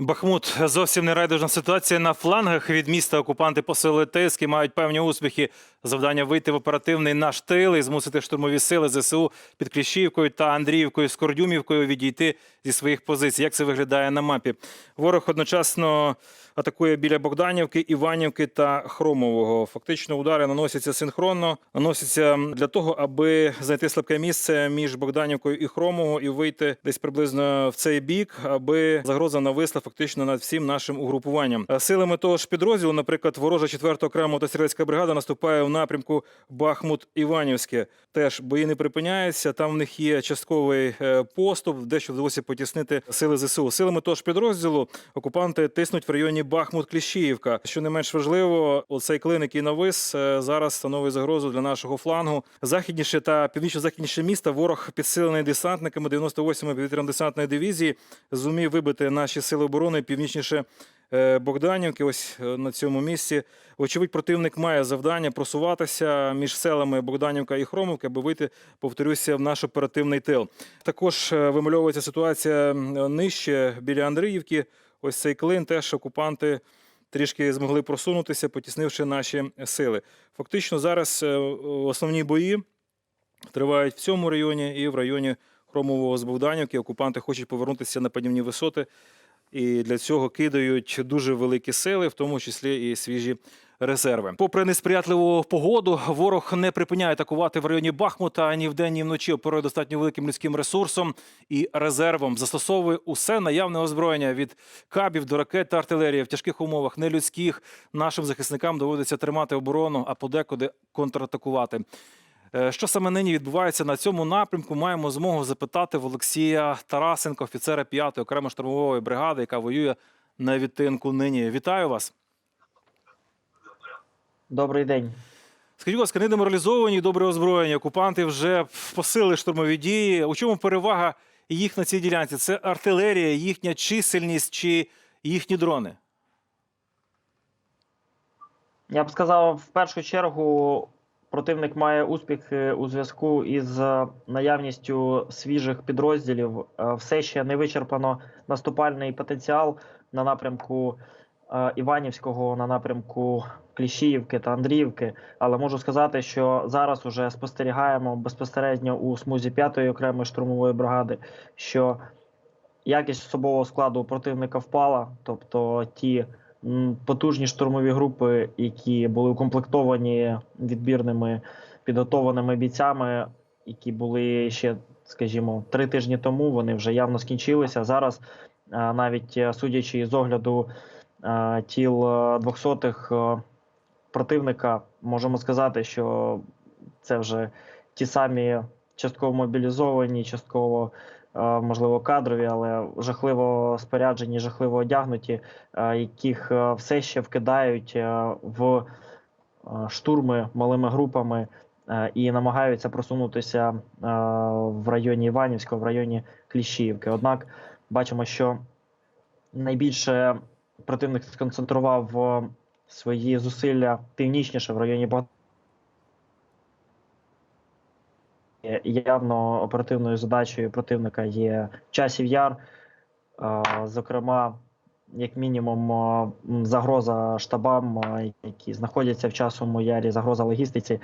Бахмут зовсім не райдужна ситуація на флангах від міста. Окупанти посилили тиск і мають певні успіхи. Завдання вийти в оперативний наш тил і змусити штурмові сили ЗСУ під Кліщівкою та Андріївкою з Кордюмівкою відійти зі своїх позицій. Як це виглядає на мапі? Ворог одночасно атакує біля Богданівки, Іванівки та Хромового. Фактично удари наносяться синхронно, наносяться для того, аби знайти слабке місце між Богданівкою і Хромового і вийти десь приблизно в цей бік, аби загроза нависла фактично над всім нашим угрупуванням. Е, Силами того ж підрозділу, наприклад, ворожа 4 окрема мотострілецька бригада наступає в напрямку Бахмут-Іванівське. Теж бої не припиняються. Там в них є частковий е, поступ, дещо вдалося потіснити сили ЗСУ. Силами того ж підрозділу окупанти тиснуть в районі Бахмут-Кліщіївка. Що не менш важливо, оцей клин, який навис, е, зараз становить загрозу для нашого флангу. Західніше та північно-західніше міста ворог підсилений десантниками 98-ї повітряно-десантної дивізії зумів вибити наші сили оборони північніше е, Богданівки. Ось е, на цьому місці. Вочевидь, противник має завдання просуватися між селами Богданівка і Хромовка, аби вийти, повторюся, в наш оперативний тил. Також е, вимальовується ситуація нижче біля Андріївки. Ось цей клин теж окупанти трішки змогли просунутися, потіснивши наші сили. Фактично зараз основні бої тривають в цьому районі і в районі Хромового з Богданівки. Окупанти хочуть повернутися на падівні висоти. І для цього кидають дуже великі сили, в тому числі і свіжі резерви. Попри несприятливу погоду, ворог не припиняє атакувати в районі Бахмута ні вдень, ні вночі. Оперує достатньо великим людським ресурсом і резервом. Застосовує усе наявне озброєння від кабів до ракет та артилерії в тяжких умовах, нелюдських. Нашим захисникам доводиться тримати оборону, а подекуди контратакувати. Е, Що саме нині відбувається на цьому напрямку? Маємо змогу запитати в Олексія Тарасенка, офіцера 5-ї окремо штурмової бригади, яка воює на відтинку нині. Вітаю вас. Добрий день. Скажіть, будь ласка, недеморалізовані, і добре озброєні. Окупанти вже посили штурмові дії. У чому перевага їх на цій ділянці? Це артилерія, їхня чисельність чи їхні дрони? Я б сказав, в першу чергу противник має успіх е, у зв'язку із е, наявністю свіжих підрозділів. Е, Все ще не вичерпано наступальний потенціал на напрямку Іванівського, на напрямку Кліщіївки та Андріївки. Але можу сказати, що зараз уже спостерігаємо безпосередньо у смузі 5-ї окремої штурмової бригади, що якість особового складу противника впала, тобто ті потужні штурмові групи, які були укомплектовані відбірними підготованими бійцями, які були ще, скажімо, три тижні тому, вони вже явно скінчилися. Зараз, навіть е, судячи з огляду е, тіл е, двохсотих е, противника, можемо сказати, що це вже ті самі частково мобілізовані, частково можливо кадрові, але жахливо споряджені, жахливо одягнуті, е, яких е, все ще вкидають е, в е, штурми малими групами е, і намагаються просунутися е, в районі Іванівського, в районі Кліщіївки. Однак бачимо, що найбільше противник сконцентрував е, свої зусилля північніше в районі Богдана. Явно оперативною задачею противника є часів яр, зокрема, як мінімум, загроза штабам, які знаходяться в часовому ярі, загроза логістиці.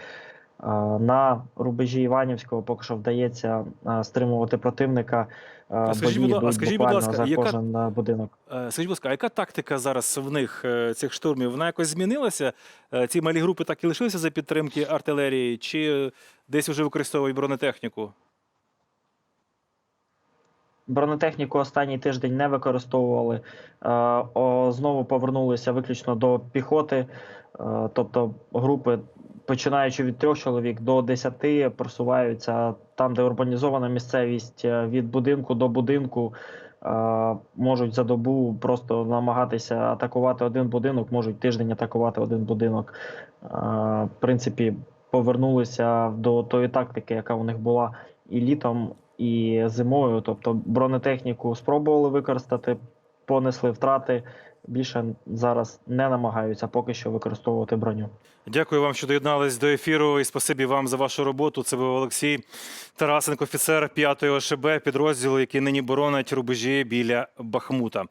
На рубежі Іванівського поки що вдається стримувати противника. А скажіть, будь ласка, а скажіть, будь ласка, за яка- кожен е, будинок. Е, Скажіть, будь ласка, а яка тактика зараз в них е, цих штурмів? Вона якось змінилася? Ці малі групи так і лишилися за підтримки артилерії, чи десь вже використовують бронетехніку? Бронетехніку останній тиждень не використовували. Знову повернулися виключно до піхоти. Тобто групи, починаючи від трьох чоловік до десяти, просуваються там, де урбанізована місцевість е, від будинку до будинку. Е, можуть за добу просто намагатися атакувати один будинок, можуть тиждень атакувати один будинок. Е, в принципі, повернулися до тої тактики, яка у них була і літом, і зимою. Тобто бронетехніку спробували використати, понесли втрати. Більше зараз не намагаються поки що використовувати броню. Дякую вам, що доєднались до ефіру, і спасибі вам за вашу роботу. Це був Олексій Тарасенко, офіцер 5-ї ОШБ підрозділу, який нині боронить рубежі біля Бахмута.